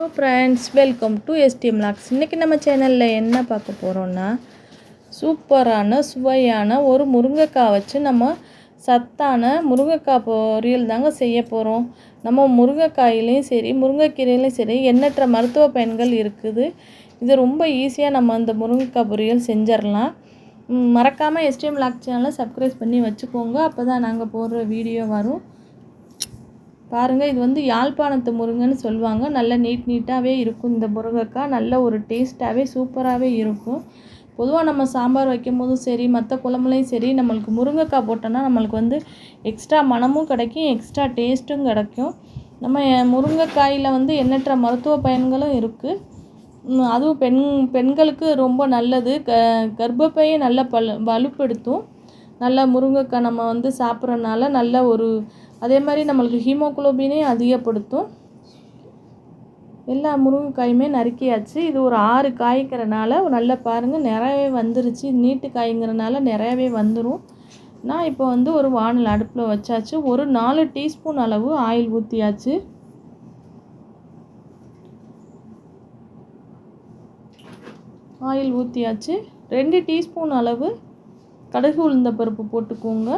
Hello friends welcome to STM logs இன்றைக்கி நம்ம சேனலில் என்ன பார்க்க போகிறோன்னா சூப்பரான சுவையான ஒரு முருங்கைக்காய் வச்சு நம்ம சத்தான முருங்கைக்காய் பொரியல் தாங்க செய்ய போகிறோம் நம்ம முருங்கைக்காயிலையும் சரி முருங்கைக்கீரையிலையும் சரி எண்ணற்ற மருத்துவ பயன்கள் இருக்குது. இது ரொம்ப ஈஸியாக நம்ம அந்த முருங்கைக்காய் பொரியல் செஞ்சிடலாம் மறக்காமல் எஸ்டிஎம் லாக் சேனலை சப்ஸ்கிரைப் பண்ணி வச்சுக்கோங்க. அப்போ தான் நாங்கள் போடுற வீடியோ வரும். பாருங்கள் இது வந்து யாழ்ப்பாணத்து முருங்கைன்னு சொல்லுவாங்க. நல்ல நீட் நீட்டாகவே இருக்கும் இந்த முருங்கைக்காய். நல்ல ஒரு டேஸ்ட்டாகவே சூப்பராகவே இருக்கும். பொதுவாக நம்ம சாம்பார் வைக்கும் போதும் சரி மற்ற குழம்புலையும் சரி நம்மளுக்கு முருங்கைக்காய் போட்டோன்னா நம்மளுக்கு வந்து எக்ஸ்ட்ரா மனமும் கிடைக்கும் எக்ஸ்ட்ரா டேஸ்ட்டும் கிடைக்கும். நம்ம முருங்கைக்காயில் வந்து எண்ணற்ற மருத்துவ பயன்களும் இருக்குது அதுவும் பெண் பெண்களுக்கு ரொம்ப நல்லது. க கர்ப்பப்பையை நல்ல பல் வலுப்படுத்தும். நல்ல முருங்கைக்காய் நம்ம வந்து சாப்பிட்றனால நல்ல ஒரு அதே மாதிரி நம்மளுக்கு ஹீமோகுளோபினையும் அதிகப்படுத்தும். எல்லா முருங்கைக்காயுமே நறுக்கியாச்சு. இது ஒரு ஆறு காய்க்கிறனால நல்லா பாருங்கள் நிறையவே வந்துருச்சு. நீட்டு காய்ங்கிறனால நிறையவே வந்துடும் நான் இப்போ வந்து ஒரு வானல் அடுப்பில் வச்சாச்சு. ஒரு நாலு டீஸ்பூன் அளவு ஆயில் ஊற்றியாச்சு ஆயில் ஊற்றியாச்சு ரெண்டு டீஸ்பூன் அளவு கடுகு உளுந்த பருப்பு போட்டுக்கோங்க.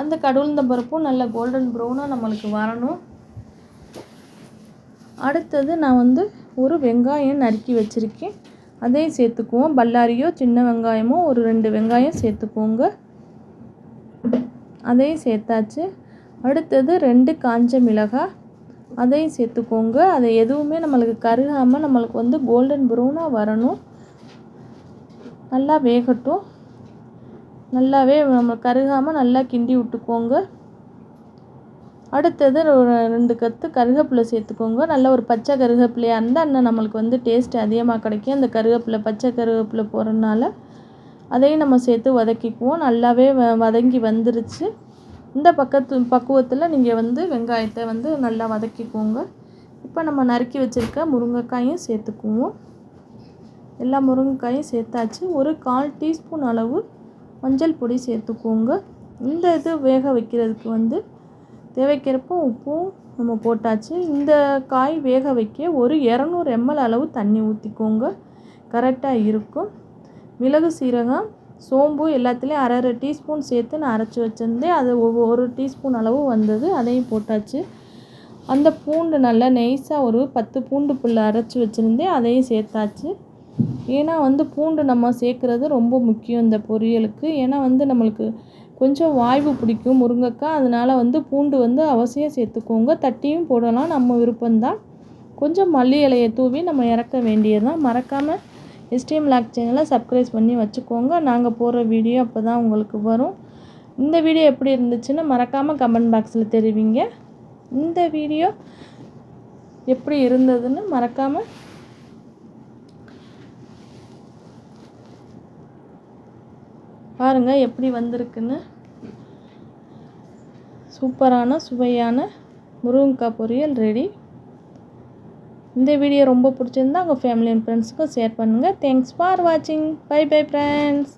அந்த கடுகுந்த பருப்பும் நல்ல கோல்டன் ப்ரௌனாக நம்மளுக்கு வரணும். அடுத்தது நான் வந்து ஒரு வெங்காயம் நறுக்கி வச்சுருக்கேன். அதையும் சேர்த்துக்குவோம். பல்லாரியோ சின்ன வெங்காயமோ ஒரு ரெண்டு வெங்காயம் சேர்த்துக்கோங்க. அதையும் சேர்த்தாச்சு. அடுத்தது ரெண்டு காஞ்ச மிளகாய். அதையும் சேர்த்துக்கோங்க. அதை எதுவுமே நம்மளுக்கு கருகாமல் நம்மளுக்கு வந்து கோல்டன் ப்ரௌனாக வரணும். நல்லா வேகட்டும். நல்லாவே நம்ம கருகாமல் நல்லா கிண்டி விட்டுக்கோங்க. அடுத்தது ஒரு ரெண்டு கத்து கருவேப்பிலை சேர்த்துக்கோங்க. நல்ல ஒரு பச்சை கருவேப்பிலையாக இருந்தால் இன்னும் நம்மளுக்கு வந்து டேஸ்ட் அதிகமாக கிடைக்கும். அந்த கருவேப்பிலை பச்சை கருவேப்பிலை போகிறதுனால அதையும் நம்ம சேர்த்து வதக்கிக்குவோம். நல்லாவே வ வதங்கி வந்துருச்சு. இந்த பக்கத்து பக்குவத்தில் நீங்கள் வந்து வெங்காயத்தை வந்து நல்லா வதக்கிக்கோங்க. இப்போ நம்ம நறுக்கி வச்சுருக்க முருங்கைக்காயும் சேர்த்துக்குவோம். எல்லா முருங்கைக்காயும் சேர்த்தாச்சு. ஒரு கால் டீஸ்பூன் அளவு மஞ்சள் பொடி சேர்த்துக்கோங்க. இந்த இது வேக வைக்கிறதுக்கு வந்து தேவைக்கிறப்போ உப்பும் நம்ம போட்டாச்சு. இந்த காய் வேக வைக்க ஒரு இரநூறு எம்எல் அளவு தண்ணி ஊற்றிக்கோங்க கரெக்டாக இருக்கும். மிளகு சீரகம் சோம்பு எல்லாத்துலேயும் அரை அரை டீஸ்பூன் சேர்த்து நான் அரைச்சி வச்சுருந்தேன். அது ஒவ்வொரு டீஸ்பூன் அளவு வந்தது. அதையும் போட்டாச்சு. அந்த பூண்டு நல்லா நெய்ஸாக ஒரு பத்து பூண்டு புல் அரைச்சி வச்சுருந்தேன். அதையும் சேர்த்தாச்சு. ஏன்னா வந்து பூண்டு நம்ம சேர்க்குறது ரொம்ப முக்கியம் இந்த பொரியலுக்கு. ஏன்னா வந்து நம்மளுக்கு கொஞ்சம் வாய்வு பிடிக்கும் முருங்கைக்காய் அதனால் வந்து பூண்டு வந்து அவசியம் சேர்த்துக்கோங்க. தட்டியும் போடலாம். நம்ம விருப்பம்தான். கொஞ்சம் மல்லி இலையை தூவி நம்ம இறக்க வேண்டியதுதான். மறக்காமல் எஸ்டிஎம் லாக் சேனலை சப்ஸ்கிரைப் பண்ணி வச்சுக்கோங்க. நாங்கள் போடுற வீடியோ அப்போ தான் உங்களுக்கு வரும். இந்த வீடியோ எப்படி இருந்துச்சுன்னு மறக்காமல் கமெண்ட் பாக்ஸில் தெரிவிங்க. இந்த வீடியோ எப்படி இருந்ததுன்னு மறக்காமல் பாருங்கள் எப்படி வந்திருக்குன்னு. சூப்பரான சுவையான முருங்கைக்காய் பொரியல் ரெடி. இந்த வீடியோ ரொம்ப பிடிச்சிருந்தா உங்கள் ஃபேமிலி அண்ட் ஃப்ரெண்ட்ஸுக்கும் ஷேர் பண்ணுங்கள் தேங்க்ஸ் ஃபார் வாட்சிங் பை பை ஃப்ரெண்ட்ஸ்